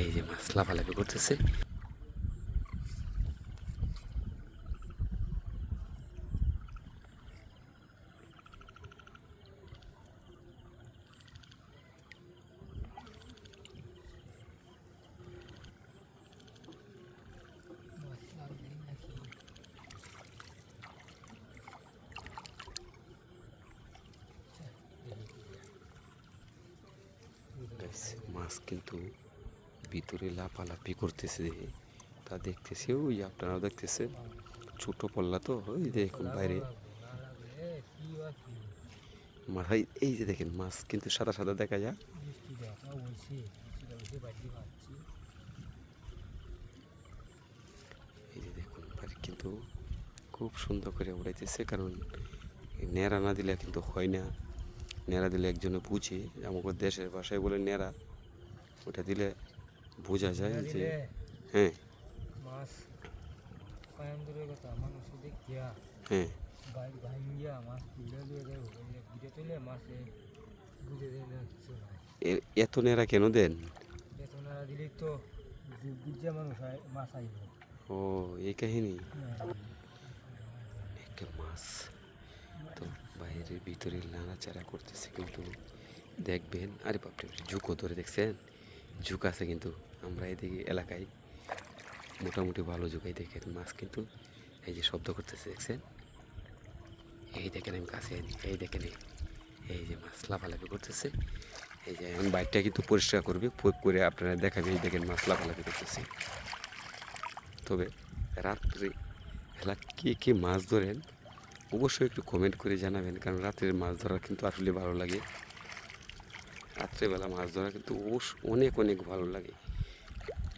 এই যে মাছ লাফালাফি করতেছে। মাছ কিন্তু ভিতরে লাফালাফি করতেছে। তা দেখতেছে, ওই আপনারাও দেখতেছেন। ছোট পল্লা তো, ওই দেখুন বাইরে। মাথায় এই যে দেখেন, মাছ কিন্তু সাদা সাদা দেখা যায়। এই যে দেখুন কিন্তু খুব সুন্দর করে উড়াইতেছে, কারণ নেড়া না দিলে কিন্তু হয় না। নেড়া দিলে একজনে বুঝে, আমাকে দেশের ভাষায় বলে নেড়া ওটা দিলে বোঝা যায় যে হ্যাঁ। মাছ কায়ন্দরের কথা মানুষ দেখিয়া হ্যাঁ। এত নেড়া কেন দেন? ও এই কাহিনী? একটা মাছ। তো বাইরের ভিতরে নাড়াচাড়া করতেছে কিন্তু দেখবেন আরে বাপরে ঝুঁকো ধরে দেখছেন? ঝুঁক আছে কিন্তু আমরা এদিকে এলাকায় মোটামুটি ভালো ঝুঁকাই দেখেন মাছ কিন্তু এই যে শব্দ করতেছে, দেখছেন? এই দেখেন আমি কাছে এই দেখেন এই- যে মাছ লাফালাফি করতেছে। এই যে এখন বাইকটা কিন্তু পরিষ্কার করবে করে আপনারা দেখাবে, এই দেখেন মাছ লাফালাফি করতেছে। তবে রাত্রে বেলা কে কে মাছ ধরেন, অবশ্যই একটু কমেন্ট করে জানাবেন, কারণ রাত্রের মাছ ধরা কিন্তু আসলে ভালো লাগে। রাত্রেবেলা মাছ ধরা কিন্তু অবশ্য অনেক অনেক ভালো লাগে।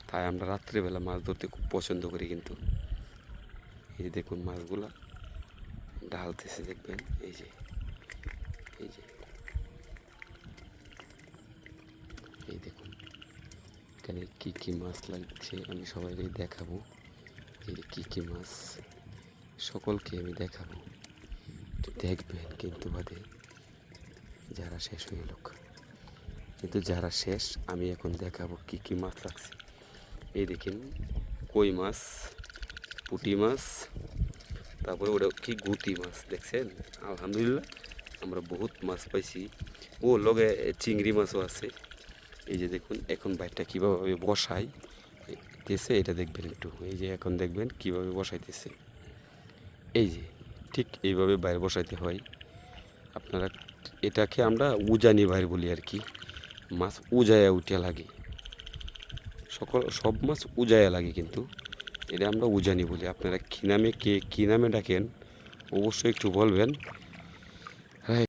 তাই আমরা রাত্রেবেলা মাছ ধরতে খুব পছন্দ করি কিন্তু। এই দেখুন মাছগুলা ঢালতেছে, দেখবেন? এই যে এই যে। এই দেখুন, এখানে কী কী মাছ লাগছে আমি সবাইকে দেখাবো। এই কী কী মাছ সকলকে আমি দেখাবো। দেখবেন কিন্তু বাদে যারা শেষ হয়ে লোক কিন্তু যারা শেষ, আমি এখন দেখাবো কী কী মাছ লাগছে। এই দেখেন, কই মাছ, পুঁটি মাছ, তারপরে ওটা কি গুটি মাছ, দেখছেন? আলহামদুলিল্লাহ, আমরা বহুত মাছ পাইছি। ও, লগে চিংড়ি মাছও আছে। এই যে দেখুন, এখন বাইকটা কীভাবে বসাই তেছে এটা দেখবেন একটু। এই যে এখন দেখবেন কীভাবে বসাইতেছে। এই যে, ঠিক এইভাবে বাইরে বসাইতে হয়। আপনারা, এটাকে আমরা উজানি বাইর বলি আর কি। মাছ উজায়া উঠিয়া লাগে। সকল, সব মাছ উজায়া লাগে কিন্তু। এটা আমরা উজানি বলি। আপনারা কী নামে কে, কী নামে ডাকেন, অবশ্যই একটু বলবেন।